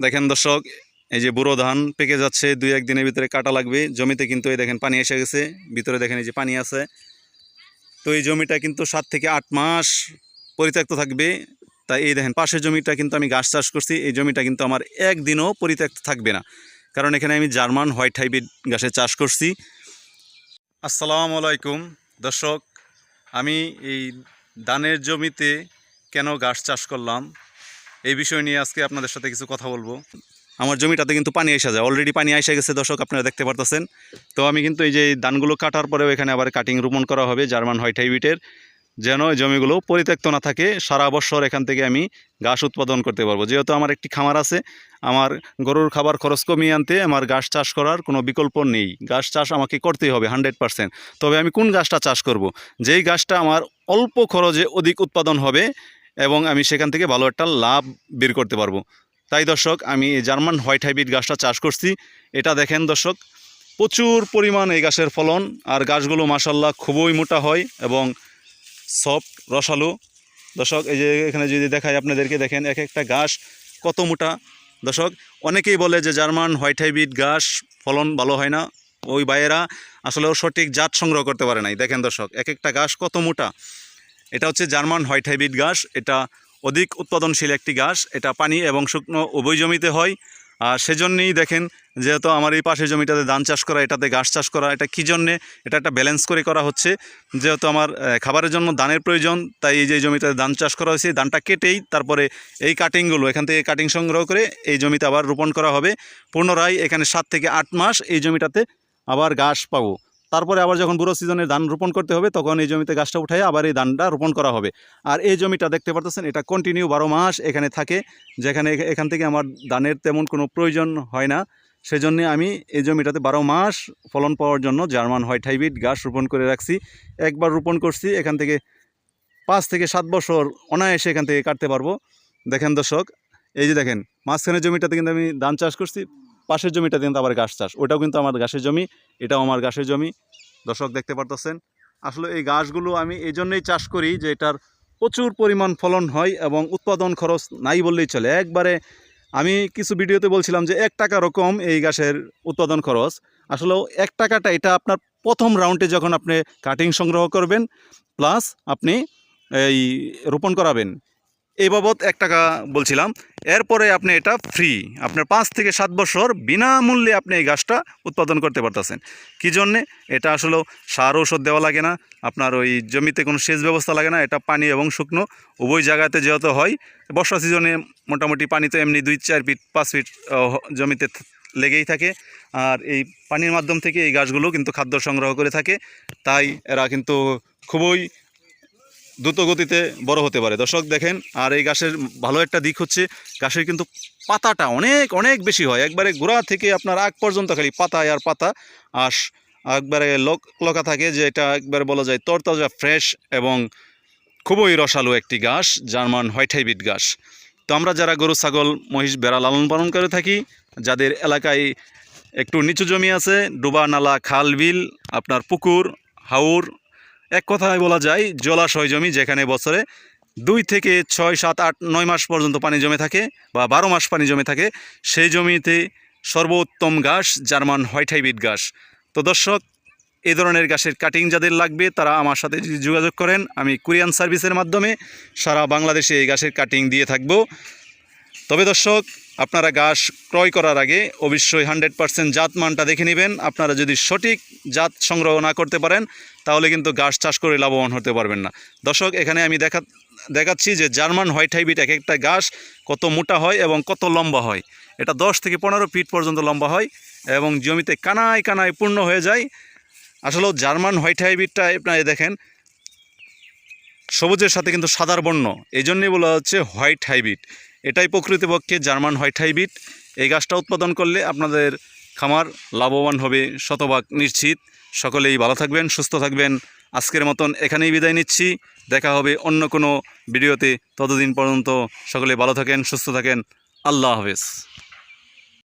দেখেন দর্শক, এই যে বুড়ো ধান পেকে যাচ্ছে, দুই এক দিনের ভিতরে কাটা লাগবে। জমিতে কিন্তু এই দেখেন পানি এসে গেছে, ভিতরে দেখেন এই যে পানি আছে। তো এই জমিটা কিন্তু সাত থেকে আট মাস পরিত্যক্ত থাকবে। তাই এই দেখেন পাশের জমিটা কিন্তু আমি গাছ চাষ করছি, এই জমিটা কিন্তু আমার একদিনও পরিত্যক্ত থাকবে না। কারণ এখানে আমি জার্মান হোয়াইট হাইব্রিড গাছের চাষ করছি। আসসালামু আলাইকুম। দর্শক, আমি এই ধানের জমিতে কেন গাছ চাষ করলাম? এই বিষয় নিয়ে আজকে আপনাদের সাথে কিছু কথা বলব। আমার জমিটাতে কিন্তু পানি এসে যায়। অলরেডি পানি এসে গেছে দর্শক, আপনারা দেখতে পারতেছেন। তো আমি কিন্তু এই যে ধানগুলো কাটার পরেও এখানে আবার কাটিং রোপণ করা হবে জার্মান হোয়াইট হাইব্রিডের, যেন জমিগুলো পরিত্যক্ত না থাকে। সারা বছর এখান থেকে আমি ঘাস উৎপাদন করতে পারব। যেহেতু আমার একটি খামার আছে, আমার গরুর খাবার খরচ কমিয়ে আনতে আমার ঘাস চাষ করার কোনো বিকল্প নেই। ঘাস চাষ আমাকে করতেই হবে, হান্ড্রেড পারসেন্ট। তবে আমি কোন গাছটা চাষ করব। যেই গাছটা আমার অল্প খরচে অধিক উৎপাদন হবে এবং আমি সেখান থেকে ভালো একটা লাভ বের করতে পারব। তাই দর্শক, আমি জার্মান হোয়াইট হাইব্রিড গাছটা চাষ করছি। এটা দেখেন দর্শক, প্রচুর পরিমাণ এই গাছের ফলন, আর গাছগুলো মাসাল্লাহ খুবই মোটা হয় এবং সফট, রসালো। দর্শক, এই যে এখানে যদি দেখায় আপনাদেরকে, দেখেন এক একটা গাছ কত মোটা। দর্শক, অনেকেই বলে যে জার্মান হোয়াইট হাইব্রিড গাছ ফলন ভালো হয় না। ওই বাইয়েরা আসলে সঠিক জাত সংগ্রহ করতে পারে নাই। দেখেন দর্শক, এক একটা গাছ কত মোটা। এটা হচ্ছে জার্মান হোয়াইট হাইব্রিড গাছ এটা অধিক উৎপাদনশীল একটি গাছ এটা পানি এবং শুকনো উভয় জমিতে হয়। আর সেজন্যেই দেখেন, যেহেতু আমার এই পাশের জমিটাতে ধান চাষ করা, এটাতে ঘাস চাষ করা, এটা কী জন্যে? এটা একটা ব্যালেন্স করে করা হচ্ছে। যেহেতু আমার খাবারের জন্য ধানের প্রয়োজন, তাই এই যে জমিটাতে ধান চাষ করা হয়েছে ধানটা কেটেই তারপরে এই কাটিংগুলো এখান থেকে কাটিং সংগ্রহ করে এই জমিতে আবার রোপণ করা হবে। পুনরায় এখানে সাত থেকে আট মাস এই জমিটাতে আবার ঘাস পাবো। তারপরে আবার যখন বুড়ো সিজনে ধান রোপণ করতে হবে, তখন এই জমিতে গাছটা উঠাই আবার এই ধানটা রোপণ করা হবে। আর এই জমিটা দেখতে পারতেছেন, এটা কন্টিনিউ বারো মাস এখানে থাকে, যেখানে এখান থেকে আমার ধানের তেমন কোনো প্রয়োজন হয় না। সেজন্য আমি এই জমিটাতে বারো মাস ফলন পাওয়ার জন্য জার্মান হোয়াইট হাইব্রিড গাছ রোপণ করে রাখছি। একবার রোপণ করছি, এখান থেকে পাঁচ থেকে সাত বছর অনায়াসে এখান থেকে কাটতে পারব। দেখেন দর্শক, এই যে দেখেন, মাঝখানের জমিটাতে কিন্তু আমি ধান চাষ করছি। পাশের জমিটা কিন্তু আবার গাছ চাষ। ওটাও কিন্তু আমার গাছের জমি, এটাও আমার গাছের জমি। দর্শক দেখতে পারতেছেন? আসলে এই গাছগুলো আমি এই জন্যই চাষ করি যে এটার প্রচুর পরিমাণ ফলন হয় এবং উৎপাদন খরচ নাই বললেই চলে। একবারে আমি কিছু ভিডিওতে বলছিলাম যে এক টাকা রকম এই গাছের উৎপাদন খরচ। আসলে এক টাকাটা এটা আপনার প্রথম রাউন্ডে যখন আপনি কাটিং সংগ্রহ করবেন প্লাস আপনি এই রোপণ করাবেন। এই বাবদ এক টাকা বলছিলাম। এরপরে আপনি এটা ফ্রি আপনার পাঁচ থেকে সাত বছর বিনামূল্যে আপনি এই গাছটা উৎপাদন করতে পারতেছেন। কী জন্যে? এটা আসলে সার ঔষধ দেওয়া লাগে না, আপনার ওই জমিতে কোনো সেচ ব্যবস্থা লাগে না, এটা পানি এবং শুকনো। উভয় জায়গাতে যেহেতু হয়, বর্ষা সিজনে মোটামুটি পানি তো এমনি দুই, চার ফিট, পাঁচ ফিট জমিতে লেগেই থাকে। আর এই পানির মাধ্যম থেকে এই গাছগুলো কিন্তু খাদ্য সংগ্রহ করে থাকে। তাই এরা কিন্তু খুবই দ্রুত গতিতে বড় হতে পারে। দর্শক দেখেন, আর এই গাছের ভালো একটা দিক হচ্ছে, গাছের কিন্তু পাতাটা অনেক অনেক বেশি হয়। একবারে গোড়া থেকে আপনার আগ পর্যন্ত খালি পাতা আর পাতা, আর একবারে লোক, লকা থাকে যে এটা একবারে বলা যায় তরতাজা, ফ্রেশ এবং খুবই রসালো একটি গাছ জার্মান হোয়াইট হাইব্রিড গাছ। তো আমরা যারা গরু, ছাগল, মহিষ বেড়া লালন পালন করে থাকি, যাদের এলাকায় একটু নিচু জমি আছে, ডোবা, নালা, খাল, বিল, আপনার পুকুর হাউর এক কথায় বলা যায়, জলাশয় জমি যেখানে বছরে দুই থেকে ছয়, সাত, আট, নয় মাস পর্যন্ত পানি জমে থাকে বা বারো মাস পানি জমে থাকে, সেই জমিতে সর্বোত্তম ঘাস জার্মান হোয়াইট হাইব্রিড ঘাস। তো দর্শক এই ধরনের গাছের কাটিং যাদের লাগবে তারা আমার সাথে যদি যোগাযোগ করেন। আমি কুরিয়ান সার্ভিসের মাধ্যমে সারা বাংলাদেশে এই গাছের কাটিং দিয়ে থাকব। তবে দর্শক, আপনারা গাছ ক্রয় করার আগে অবশ্যই হান্ড্রেড পার্সেন্ট জাত মানটা দেখে নেবেন। আপনারা যদি সঠিক জাত সংগ্রহ না করতে পারেন, তাহলে কিন্তু গাছ চাষ করে লাভবান হতে পারবেন না। দর্শক, এখানে আমি দেখা, দেখাচ্ছি যে জার্মান হোয়াইট হাইব্রিড এক একটা গাছ কত মোটা হয় এবং কত লম্বা হয়। এটা দশ থেকে পনেরো ফিট পর্যন্ত লম্বা হয় এবং জমিতে কানায় কানায় পূর্ণ হয়ে যায়। আসলে জার্মান হোয়াইট হাইব্রিডটা আপনারা দেখেন, সবুজের সাথে কিন্তু সাদার বর্ণ। এই জন্যই বলা হচ্ছে হোয়াইট হাইব্রিড। এটাই প্রকৃতপক্ষে জার্মান হোয়াইট হাইব্রিড। এই গাছটা উৎপাদন করলে আপনাদের খামার লাভবান হবে শতভাগ নিশ্চিত। সকলেই ভালো থাকবেন, সুস্থ থাকবেন। আজকের মতন এখানেই বিদায় নিচ্ছি। দেখা হবে অন্য কোনো ভিডিওতে। ততদিন পর্যন্ত সকলে ভালো থাকেন, সুস্থ থাকেন। আল্লাহ হাফেজ।